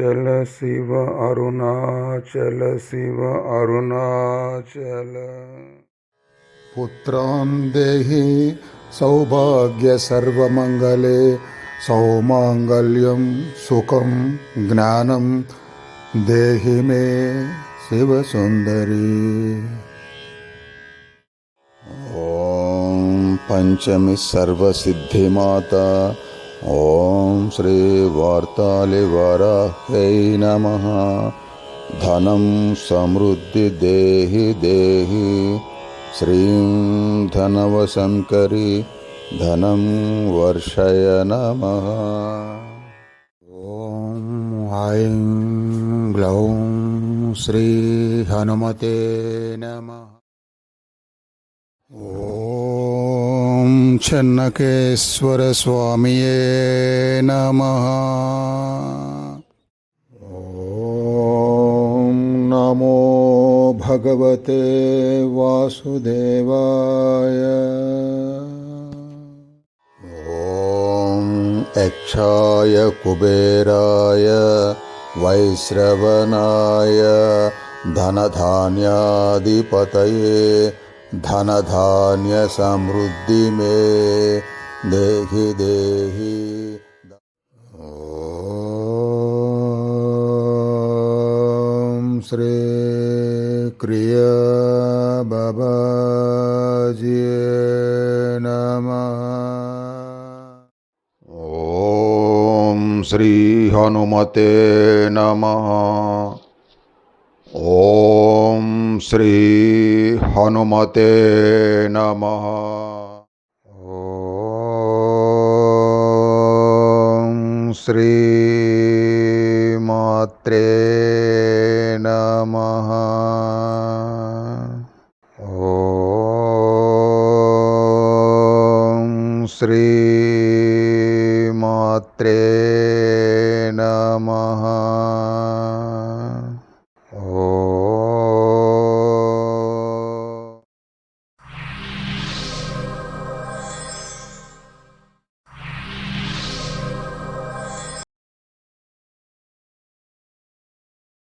अरुणाचल शिव अरुणाचल शिव अरुणाचल। पुत्रान् देहि सौभाग्य सर्वमङ्गले सौमाङ्गल्यं सुखं ज्ञानं देहि मे शिवसुन्दरी। ॐ पञ्चमी सर्वसिद्धिमाता ॐ श्रीवार्तालिवराह्यै नमः। धनं समृद्धि देहि देहि। श्रीं धनवशङ्करि धनं वर्षय नमः। ॐ ऐं ग्लौं श्रीहनुमते नमः। ॐ छन्नकेश्वरस्वामिये नमः। ॐ नमो भगवते वासुदेवाय। ॐ यक्षाय कुबेराय वैश्रवणाय धनधान्याधिपतये धनधान्यसमृद्धि मे देहि देहि। श्री क्रिया बाबाजी नमः। ॐ श्री हनुमते नमः। ॐ श्री हनुमते नम। श्री मात्रे नम। ॐ श्री मात्रे नमः।